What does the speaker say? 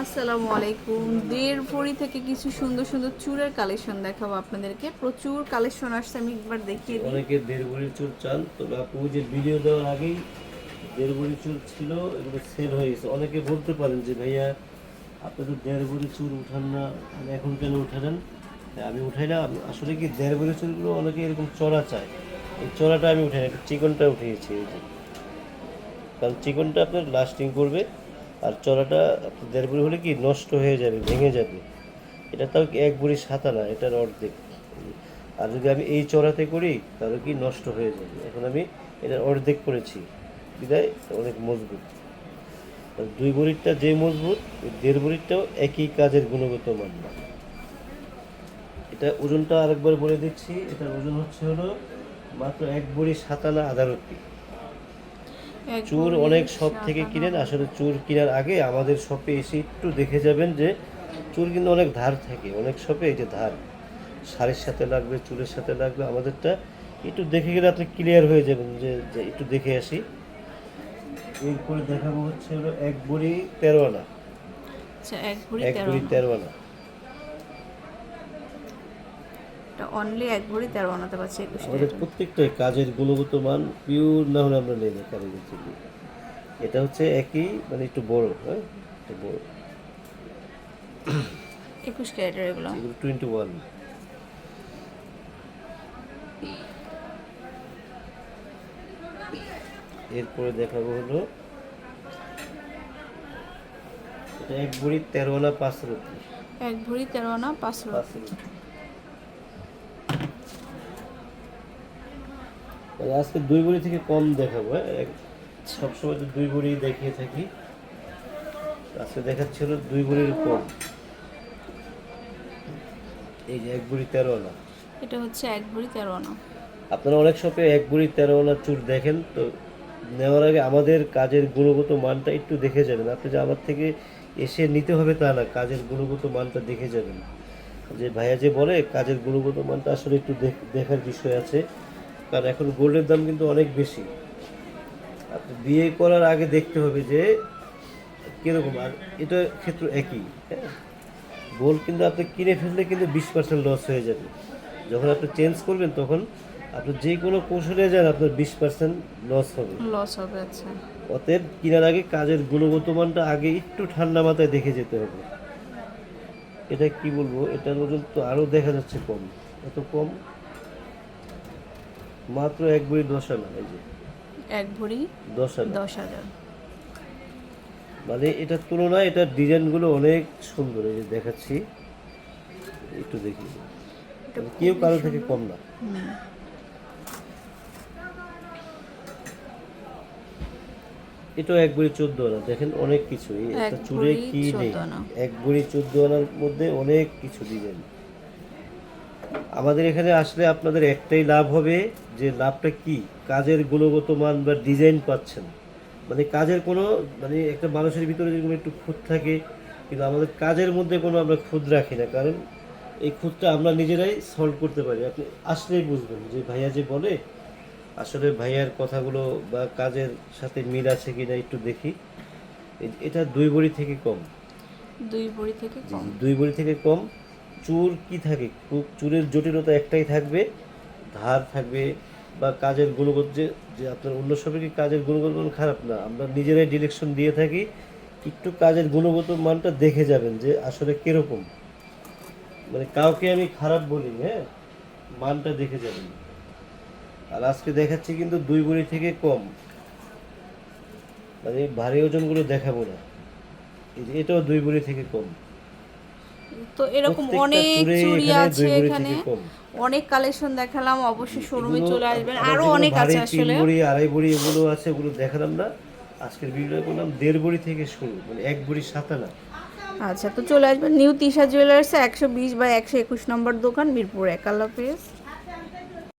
আসসালামু আলাইকুম। দেড় থেকে কিছু সুন্দর সুন্দর চুরের কালেকশন দেখাবো আপনাদেরকে। প্রচুর কালেকশন আসছে, আমি একবার দেখিয়ে দিই। অনেকে দেড় ভরি চান, তবে আপু যে ভিডিও দেওয়ার আগেই দেড় ভরি ছিল, এগুলো সেল হয়ে গেছে। অনেকে বলতে পারেন যে, ভাইয়া, আপনি তো দেড় ভরি চুল উঠান না মানে এখন কেন উঠালেন? আমি উঠাই না আসলে কি, দেড় ভরি অনেকে এরকম চড়া চায়। এই চড়াটা আমি উঠাই না চিকনটা উঠিয়েছি কারণ চিকনটা আপনার লাস্টিং করবে। আর চড়াটা দেড় ভরি হলে কি নষ্ট হয়ে যাবে, ভেঙে যাবে? এটা তাও এক ভরি সাতা না, এটার অর্ধেক। আর যদি আমি এই চড়াতে করি, তাহলে কি নষ্ট হয়ে যাবে? এখন আমি এটার অর্ধেক করেছি। বিদায়, অনেক মজবুত। দুই ভরিরটা যে মজবুত দেড় ভরিরটাও একই কাজের গুণগত মান এটা ওজনটা আরেকবার বলে দিচ্ছি, এটার ওজন হচ্ছে হলো মাত্র এক ভরি সাতানা এক চুর অনেক শপ থেকে কিনেন। আসলে চুর কেনার আগে আমাদের শপে এসে একটু দেখে যাবেন যে চুর কিন্তু অনেক ধার থাকে। অনেক শপে এই যে ধার শাড়ির সাথে লাগবে চুলের সাথে লাগবে আমাদেরটা একটু দেখে গেলে আপনি ক্লিয়ার হয়ে যাবেন যে একটু দেখে আসি। এরপরে দেখাবো হচ্ছে হলো এক বড়ি তেরো আনা আচ্ছা এক বড়ি। তেরো আনা এটা অনলি এক ভরি তেরো আনাতে পারছে একুশ আমাদের প্রত্যেকটাই কাজের গুণগত মান পিওর না হলে আমরা নেই না কারিগর থেকে। এটা হচ্ছে একই মানে একটু বড় হ্যাঁ? একটু বড়। একুশ ক্যারেটের এগুলো। টোয়েন্টি ওয়ান এরপরে দেখাবো হলো এটা এক বড়ি তেরো আনা পাঁচ রুপি। এক ভরি তেরো আনা পাঁচশো পাঁচ রুপি। আজকে দুই বড়ি থেকে কম দেখাবো হ্যাঁ? সবসময় তো দুই বড়ি দেখিয়ে থাকি। আজকে দেখাচ্ছি হলো দুই বড়ির কম। এই যে এক বড়ি তেরো আনা। এটা হচ্ছে এক ভরি তেরো আনা। আপনারা অনেক শপে এক বুড়ি তেরো আনা চুল দেখেন তো নেওয়ার আগে আমাদের কাজের গুণগত মানটা একটু দেখে যাবেন আপনি যে আমার থেকে এসে নিতে হবে তা না কাজের গুণগত মানটা দেখে যাবেন যে ভাইয়া যে বলে কাজের গুণগত মানটা আসলে একটু দেখ- দেখার বিষয় আছে। কারণ এখন গোল্ডের দাম কিন্তু অনেক বেশি। আপনি বিয়ে করার আগে দেখতে হবে যে কীরকম আর এটা ক্ষেত্র একই হ্যাঁ? গোল্ড কিন্তু আপনি কিনে ফেললে কিন্তু বিশ পার্সেন্ট লস হয়ে যাবে। যখন আপনি চেঞ্জ করবেন তখন আপনি যে কোনো কৌশলে যান আপনার বিশ পার্সেন্ট লস হবে। লস হবে আচ্ছা। অতএব কেনার আগে কাজের গুণগত মানটা আগে একটু ঠান্ডা মাথায় দেখে যেতে হবে। এটা কি বলব? এটার ওজন তো আরও দেখা যাচ্ছে কম। এত কম মাত্র এক বই দশ আনা এই যে। এক ভরি দশ আনা দশ হাজার। মানে এটার তুলনায় এটার ডিজাইনগুলো অনেক সুন্দর এই যে দেখাচ্ছি। একটু দেখি। মানে কেউ কারও থেকে কম না। এটাও এক বড়ি চোদ্দ আনা। দেখেন অনেক কিছু একটা চুড়ে ভরি কি নেই? এক বড়ি চোদ্দ আনার মধ্যে অনেক কিছু ডিজাইন। আমাদের এখানে আসলে আপনাদের একটাই লাভ হবে যে লাভটা কি? কাজের গুণগত মান বা ডিজাইন পাচ্ছেন। মানে কাজের কোনো মানে একটা মানুষের ভিতরে যেরকম একটু খুঁত থাকে কিন্তু আমাদের কাজের মধ্যে কোনো আমরা খুঁত রাখি না। কারণ এই খুঁতটা আমরা নিজেরাই সলভ করতে পারি। আপনি আসলেই বুঝবেন যে ভাইয়া যে বলে আসলে ভাইয়ার কথাগুলো বা কাজের সাথে মিল আছে কিনা একটু দেখি। এটা দুই বড়ি থেকে কম। দুই ভরি থেকে কম। দুই বড়ি থেকে কম। চুর কি থাকে? চুরের জটিলতা একটাই থাকবে, ধার থাকবে বা কাজের গুণগত যে যে আপনার অন্য সবে কি কাজের গুণগত মান খারাপ না, আমরা নিজেরাই ডিরেকশন দিয়ে থাকি, একটু কাজের গুণগত মানটা দেখে যাবেন যে আসলে কীরকম। মানে কাউকে আমি খারাপ বলি হ্যাঁ? মানটা দেখে যাবেন। আর আজকে দেখাচ্ছি কিন্তু দুই বড়ি থেকে কম। মানে ভারী ওজনগুলো দেখাবো না। এটাও দুই বড়ি থেকে কম। তো এরকম অনেক চুরি চুড়ি আছে এখানে। অনেক কালেকশন দেখালাম অবশ্যই শোরুমে চলে আসবেন। আরও অনেক আছে আসলে। বড়ি আড়াই বড়ি এগুলো আছে এগুলো দেখালাম না। আজকের ভিডিও করলাম দেড় বড়ি থেকে শুরু মানে এক বড়ি সাতানা আচ্ছা তো চলে আসবেন নিউ তিশা জুয়েলার্স একশো বিশ বা একশো একুশ নম্বর দোকান মিরপুর এক আল্লাহ